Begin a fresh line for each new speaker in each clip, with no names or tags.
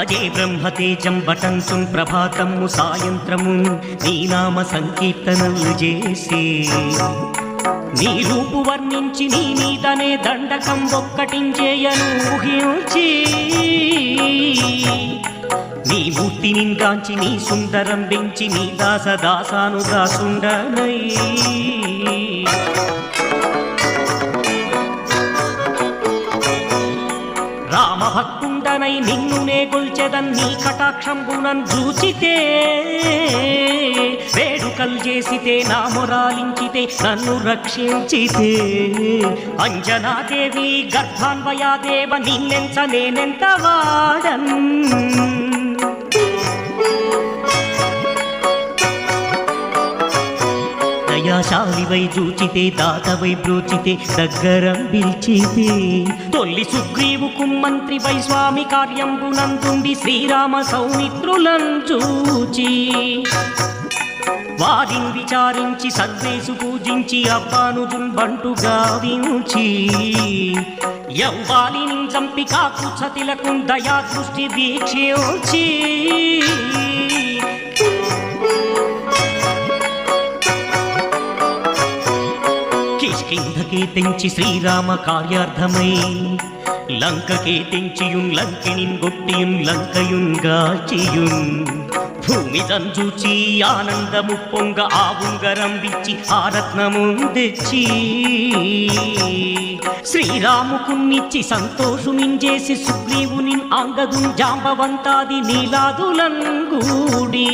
భజే బ్రహ్మతేజం బటంతుం ప్రభాతము సాయంత్రము. నీ నామ సంకీర్తనలు చేసే నీ రూపు వర్ణించి నీ మీదనే దండకం ఒక్కటించేయను ఊహించి. నీ మూర్తి గాంచి నీ సుందరం పెంచి నీ దాస దాసాను దాసుండనై రామభక్తుండనై నిన్నునే గొల్చెదన్ నీ కటాక్షంబునన్ చూచితే వేడుకలు చేసితే నా మొరాలించితే నన్ను రక్షించితే. అంజనాదేవి గర్భాన్వయాదేవ నిన్నెంత నేనెంత వాడన్? దయాశాలివై చూచితే దాతవై బ్రోచితే దగ్గరం పిలిచితే. తొల్లి సుగ్రీవుకు మంత్రి వై స్వామి కార్యంబునందుండి శ్రీరామ సౌమిత్రులం చూచి. వారిని విచారించి సద్వేసు పూజించి అబ్బానుజున్ బంటు గావించి. యవ్వాలిని చంపి కాకు సతిలకు దయా దృష్టి దీక్ష కిష్కింధకే తెంచి శ్రీరామ కార్యార్థమై. లంకకే తెంచియున్ లంకినిన్ గొట్టియున్ లంకయున్ గాచియున్. భూమి తంజూచి ఆనందము పొంగ ఆవుంగరం విచ్చి ఆరత్నము తెచ్చి. శ్రీరాముకున్నిచ్చి సంతోషునించేసి సుగ్రీవుని అంగదు జాంబవంతాది నీలాదులంగూడి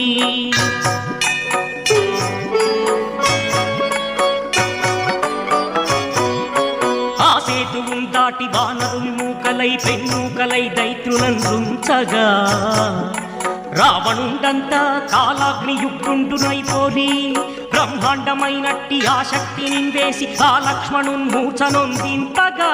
సేతువుం దాటి మూకలై పెన్నూకలై దైత్రులను రుంచగా రావణుండంతా కాలాగ్నియుక్తుండునైపోరి బ్రహ్మాండమైనట్టి ఆ శక్తిని వేసి ఆ లక్ష్మణున్ మూర్ఛనొందింపగా.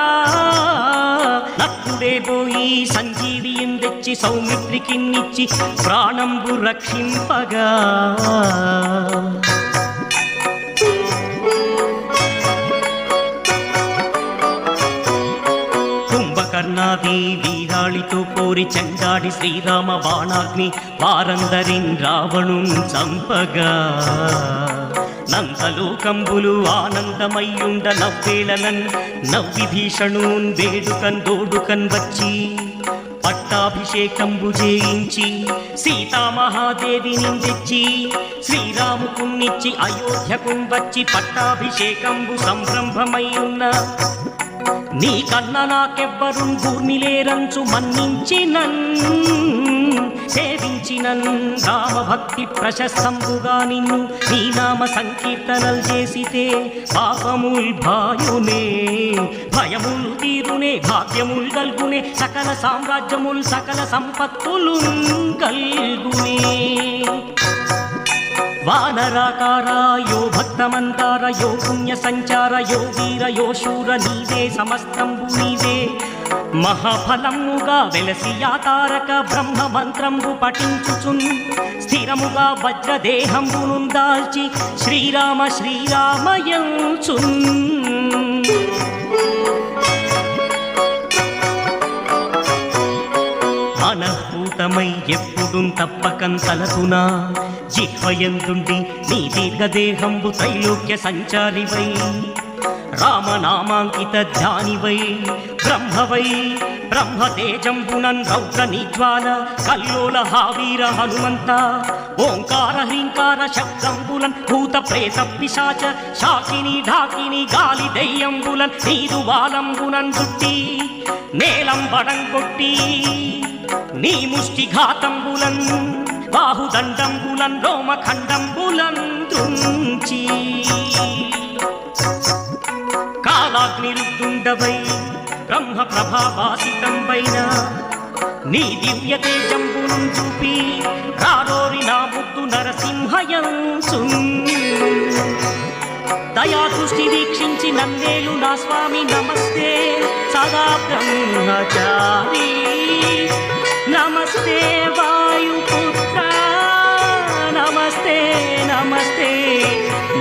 నక్కుడే పోయి సంజీవియం తెచ్చి సౌమిత్రికిన్నిచ్చి ప్రాణంబు రక్షింపగా. కుంభకర్ణాది వీరాళితో పోరి చండాడి శ్రీరామ బాణాగ్ని వారందరిన్ రావణు చంపగా. నందలోకంబులు ఆనందమయ్యుండ నవ్వేళనన్ నవ్వి భీషణూన్ వేడుకన్ దోడుకన్ వచ్చి పట్టాభిషేకంబు చేయించి సీతామహాదేవి నిందించి శ్రీరాముకున్నిచ్చి అయోధ్యకుం వచ్చి పట్టాభిషేకంబు సంరంభమయ్యున్న నీ కన్న నాకెవ్వరు భూమిలేరంచు మన్నించినన్ సేవించినన్. రామభక్తి ప్రశస్తంబుగా నిన్ను నీ నామ సంకీర్తనలు చేసితే పాపముల్ భాయునే భయముల్ తీరునే భాగ్యముల్ గల్గునే సకల సామ్రాజ్యముల్ సకల సంపత్తులు కల్గునే. వానరాకార యో యో పుణ్య సంచార యో వీర యో శూర నీవే సమస్తంబు నీవే. మహాఫలముగా వెలసి యాతారక బ్రహ్మ మంత్రంబు పఠించుచున్. స్థిరముగా వజ్రదేహంబును దాల్చి శ్రీరామ శ్రీరామయంచున్ మనఃపూతమై ఎప్పుడు తప్పకం తలకునా జిహ్వయందుండి నీ దీర్ఘదేహంబు త్రైలోక్య సంచారివై. రామనామాంకిత ధ్యానివై బ్రహ్మవై బ్రహ్మతేజంబునన్ రౌద్ర నిజ్వాల కల్లోల హావీర హనుమంత ఓంకార హ్రీంకార శబ్దంబులన్ భూత ప్రేత పిశాచ శాకిని ఢాకిని గాలి దయ్యంబులన్ నీరు వాలంబునన్ దుట్టి నేలంబడం కొట్టి నీ ముష్టి ఘాతంబులన్ బాహుదండంబులన్ రోమఖండంబులన్ తుంచి కాలాగ్నిరుద్దుండవై బ్రహ్మ ప్రభాభాసితంబైన నీ దివ్య తేజంబును చూపి రారోరి నా ముద్దు నరసింహయంసు దయా దృష్టి వీక్షించి నన్నేలు నా స్వామి నమస్తే సదా బ్రహ్మచారి. నమస్తే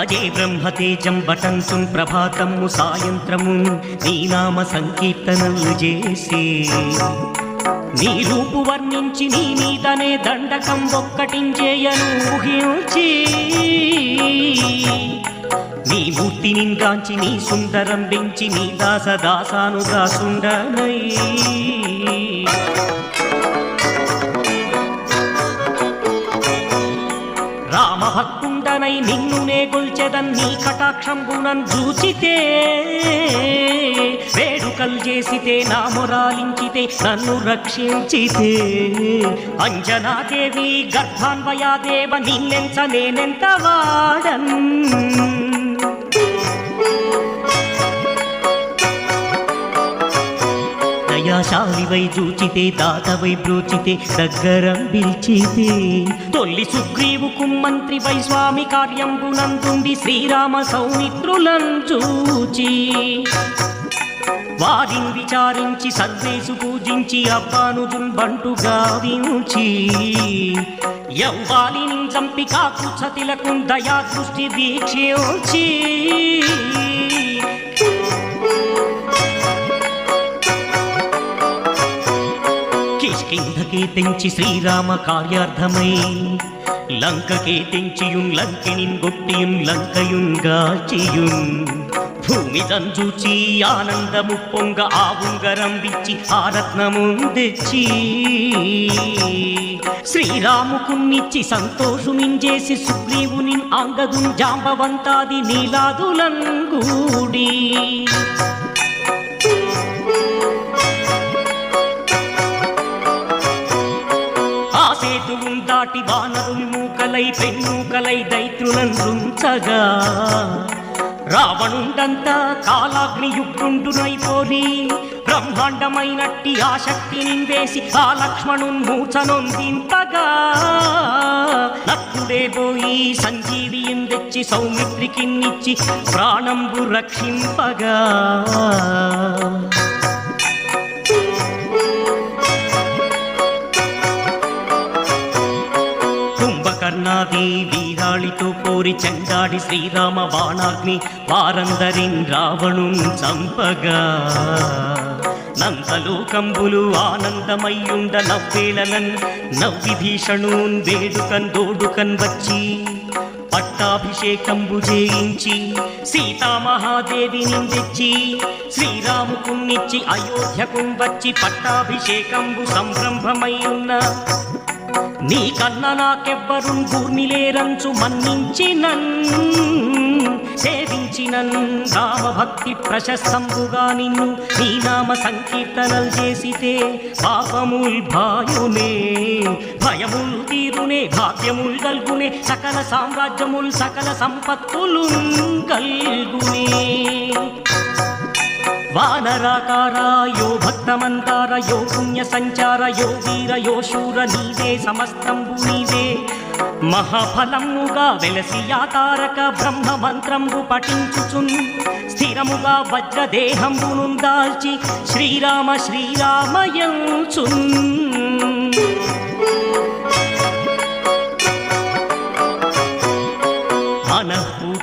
భజే బ్రహ్మతేజం బటంతుం ప్రభాతము సాయంత్రము నీనామ సంకీర్తనలు చేసే నీ రూపు వర్ణించి నీ మీదనే దండకం ఒక్కటించేయను ఊహించి నీ మూర్తి గాంచి నీ సుందరం పెంచి నీ దాస దాసాను దాసుండనై రామభక్తుండనై నిన్నునే గొల్చెదన్ నీ కటాక్షంబునన్ చూచితే వేడుకలు చేసితే నా మొరాలించితే నన్ను రక్షించితే. అంజనాదేవి గర్భాన్వయాదేవ నిన్నెంత నేనెంత వాడన్? దయాశాలివై జూచితే దాతవై బ్రోచితే దగ్గరం పిలిచితే. తొల్లి సుగ్రీవుకు మంత్రి వై స్వామి కార్యంబునందుండి శ్రీరామ సౌమిత్రులం చూచి. వారిని విచారించి సర్వేసు పూజించి అబ్బాను బంటుగా గావించి. యౌవాలిని చంపి కాకు సతిలకు దయా దృష్టి వీక్షించి కిష్కింధకే తెంచి శ్రీరామ కార్యార్థమై. లంకకే తెంచియున్ లంకినిన్ గొట్టియున్ లంకయున్ గాచియున్. భూమి తంజూచి ఆనందము పొంగ ఆవుంగరం విచ్చి ఆ రత్నము తెచ్చి. శ్రీరాముకున్నిచ్చి సంతోషునించేసి సుగ్రీవుని అంగదున్ జాంబవంతాది నీలాదులన్ సేతువుం దాటి మూకలై పెన్నూకలై దైత్రులను రుంచగా రావణుండంతా కాలాగ్నియుక్తుండునైపోరి బ్రహ్మాండమైనట్టి ఆ శక్తిని వేసి ఆ లక్ష్మణున్ మూచనొందింతగా నక్కుడే పోయి సంజీవియం తెచ్చి సౌమిత్రికిన్నిచ్చి ప్రాణంబు రక్షింపగా. కుంభకర్ణాది వీరాళితో పోరి చెండాడి శ్రీరామ బాణాగ్ని వారందరిన్ రావణు చంపగా. నందలోకంబులు ఆనందమయ్యుండ నవ్వేళనన్ నవ్వి భీషణూన్ వేడుకన్ దోడుకన్ వచ్చి పట్టాభిషేకంబు చేయించి సీతామహాదేవి నిందించి శ్రీరాముకున్నిచ్చి అయోధ్యకుం వచ్చి పట్టాభిషేకంబు సంరంభమయ్యున్న నీ కన్న నాకెవ్వరు లేరంచు మన్నించినన్ సేవించినన్. నామభక్తి ప్రశస్తంబుగా నిన్ను నీ నామ సంకీర్తనలు చేసితే పాపముల్ భాయునే భయముల్ తీరునే భాగ్యముల్ గల్గునే సకల సామ్రాజ్యముల్ సకల సంపత్తులు కల్గునే. వానరాకారాయో భక్తమంత యో పుణ్య సంచార యో వీర యో శూర నీవే సమస్తంబు నీవే. మహాఫలముగా వెలసి యాతారక బ్రహ్మ మంత్రంబు పఠించుచున్. స్థిరముగా వజ్రదేహంబును దాల్చి శ్రీరామ శ్రీరామయంచున్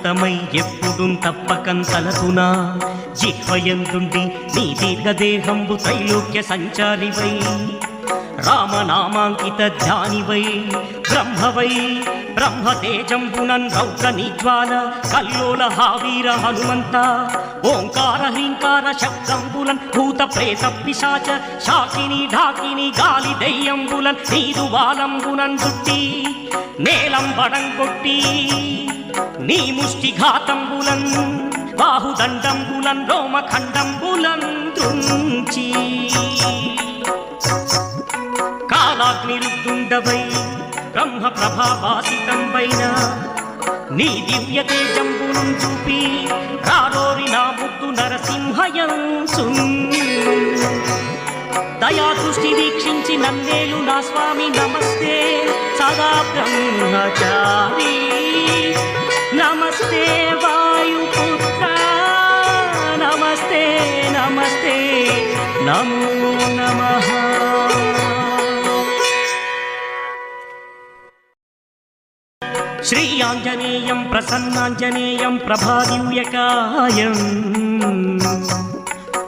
మనఃపూతమై ఎప్పుడు తప్పకం తలకునా జిహ్వయందుండి నీ దీర్ఘదేహంబు త్రైలోక్య సంచారివై. రామనామాంకిత ధ్యానివై. బ్రహ్మవై బ్రహ్మతేజంబునన్ రౌద్ర నిజ్వాల కల్లోల హావీర హనుమంత. ఓంకార హింకార శబ్దంబులన్ భూత ప్రేత పిశాచ శాకిని ఢాకిని గాలి దయ్యంబులన్ నీరు వాలంబునన్ దుట్టి. నేలం బడంగొట్టి నీ ముష్టి ఘాతంబులన్ బాహుదండంబులన్ రోమఖండంబులన్ దృంచి కాలాగ్నిరుద్దుండవై బ్రహ్మ ప్రభావాసితంబైన నీ దివ్య తేజంబును చూపి రారోరి నా ముద్దు నరసింహయంసు దయా దృష్టి వీక్షించి నన్నేలు నా స్వామి నమస్తే సదా బ్రహ్మచారీ. నమస్తే వాయుపుత్ర. నమస్తే నమస్తే. నమో నమ. శ్రీ ఆంజనేయం ప్రసన్నాంజనేయం ప్రభాదివ్యకాయం.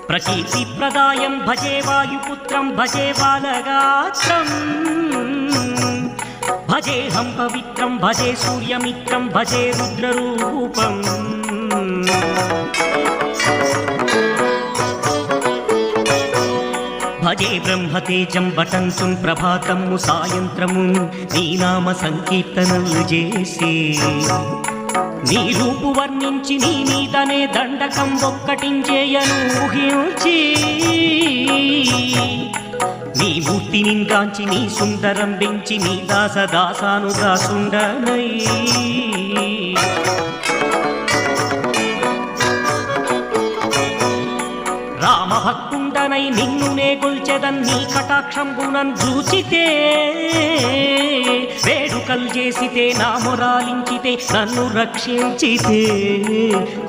ప్రకీర్తిప్రదాయం భజే వాయుపుత్రం భజే బాలగాత్రం. భజేహం పవిత్రం భజే సూర్యమిత్రం భజే రుద్రరూపం. భజే బ్రహ్మతేజం బటంతుం ప్రభాతము సాయంత్రము నీ నామ సంకీర్తనలు చేసి. నీ రూపు వర్ణించి నీ మీదనే దండకం ఒక్కటించేయను ఊహించి. నీ మూర్తిని గాంచి నీ సుందరం పెంచి నీ దాస దాసాను దాసుండనై రామభక్తుండనై నిన్నునే గొల్చెదన్ నీ కటాక్షంబునన్ చూచితే వేడుకలు చేసితే నా మొరాలించితే నన్ను రక్షించితే.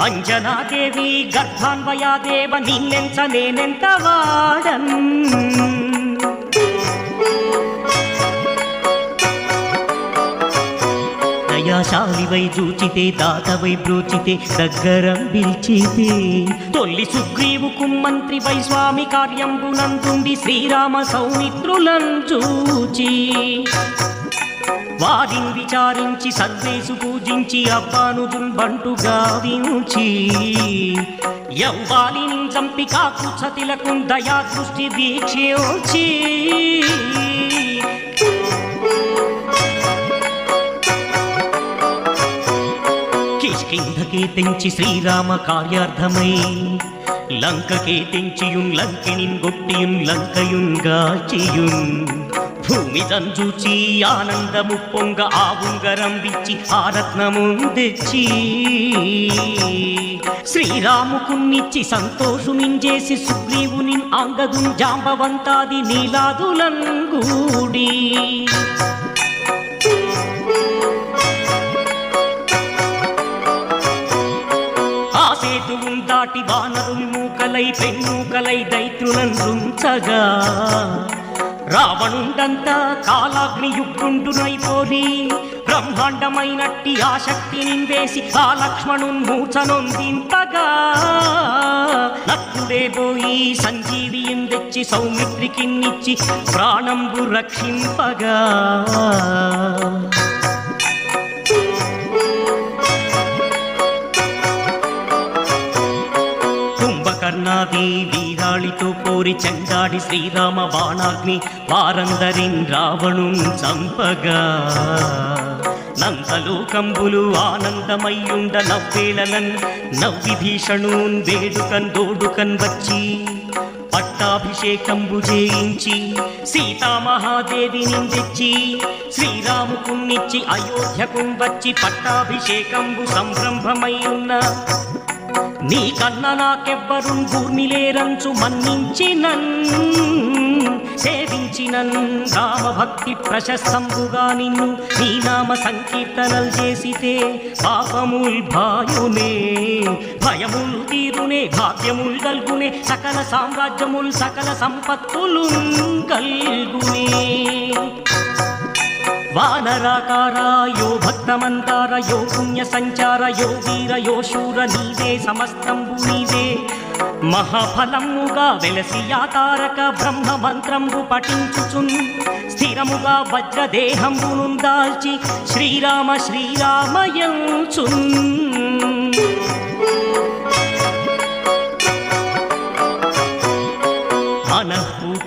అంజనాదేవి గర్భాన్వయాదేవ నిన్నెంత నేనెంత వాడన్? దయాశాలివై చూచితే దాతవై బ్రోచితే దగ్గర పిలిచితే. తొల్లి సుగ్రీవుకు మంత్రి వై స్వామి కార్యంబునందుండి శ్రీరామ సౌమిత్రులను చూచి. వారిని విచారించి సద్వేసు పూజించి అబ్బాను బంటు గావించి. యౌవాలిని చంపి కాకు సతిలకు దయా దృష్టి వీక్షించి తెంచి శ్రీరామ కార్యార్థమై లంకకే తెంచియున్ లంకినిన్ గొట్టియున్ లంకయున్ గాచియున్. భూమి తంజూచి ఆనందము పొంగ ఆవుంగరం విచ్చి ఆరత్నము తెచ్చి. శ్రీరాముకున్నిచ్చి సంతోషునించేసి సుగ్రీవుని అంగదు జాంబవంతాది నీలాదులంగూడి సేతువుం దాటి మూకలై పెన్నూకలై దైత్రులను రుంచగా రావణుండంతా కాలాగ్నియుక్తుండునైపోరి బ్రహ్మాండమైనట్టి ఆ శక్తిని వేసి ఆ లక్ష్మణున్ మూచనొందింతగా లక్కుడే పోయి సంజీవియం తెచ్చి సౌమిత్రికిన్నిచ్చి ప్రాణంబు రక్షింపగా. కుంభకర్ణాది వీరాళితో పోరి చండాడి శ్రీరామ బాణాగ్ని వారందరిన్ రావణు చంపగా. నందలోకంబులు ఆనందమయ్యుండ నవ్వేలనన్ నవ్వి భీషణూన్ వేడుకన్ దోడుకన్ వచ్చి పట్టాభిషేకంబు చేయించి సీతామహాదేవి తెచ్చి శ్రీరాముకున్నిచ్చి అయోధ్యకుం వచ్చి పట్టాభిషేకంబు సంరంభమై ఉన్న నీ కన్న నాకెవ్వరు గూర్మిలేరంచు మన్నించినన్ సేవించినన్ రామభక్తి ప్రశస్తంబుగా నిన్ను నీ నామ సంకీర్తనలు చేసితే పాపముల్ భాయునే భయముల్ తీరునే భాగ్యముల్ గల్గునే సకల సామ్రాజ్యముల్ సకల సంపత్తులు కల్గునే వానరాకారాయో భక్తమంతారయో పుణ్య సంచారయో వీరయో శూర నీవే సమస్తంబు నీవే. మహాఫలముగా వెలసి తారక బ్రహ్మ మంత్రంబు పఠించుచున్. స్థిరముగా వజ్రదేహంబును దాల్చి శ్రీరామ శ్రీరామయంచున్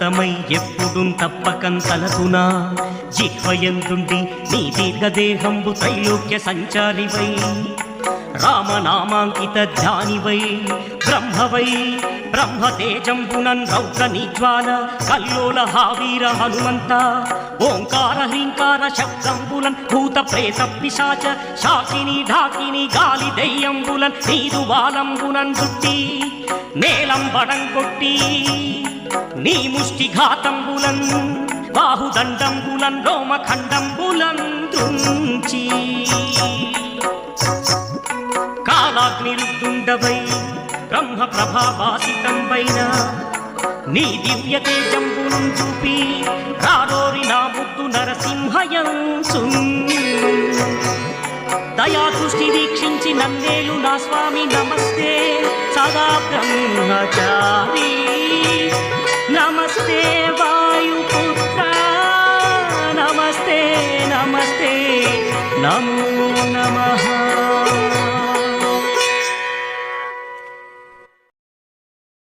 సతమై ఎప్పుడు తప్పకం తలతునా జిహ్వయందుండి నీ దీర్ఘదేహంబు త్రైలోక్య సంచారివై. రామనామాంకిత ధ్యానివై బ్రహ్మవై బ్రహ్మతేజంబునన్ రౌద్ర నిజ్వాల కల్లోల హావీర హనుమంత ఓంకార హ్రీంకార శబ్దంబులన్ భూత ప్రేత పిశాచ శాకిని ఢాకిని గాలి దెయ్యంబులన్ నీదు వాలంబునన్ చుట్టి నేలంబడం కొట్టి. నీ ముష్టి ఘాతంబులన్ బాహుదండంబులన్ రోమఖండంబులన్ తుంచి. కాలాగ్నిరుద్దుండవై బ్రహ్మ ప్రభావాసితంబైన నీ దివ్య తేజంబును చూపి రారోరి నా ముద్దు నరసింహయంసు దయా దృష్టి వీక్షించి నన్నేలు నా స్వామి నమస్తే సదా బ్రహ్మచారీ. నమస్తే వాయుపుత్ర. నమస్తే నమస్తే. నమో నమః.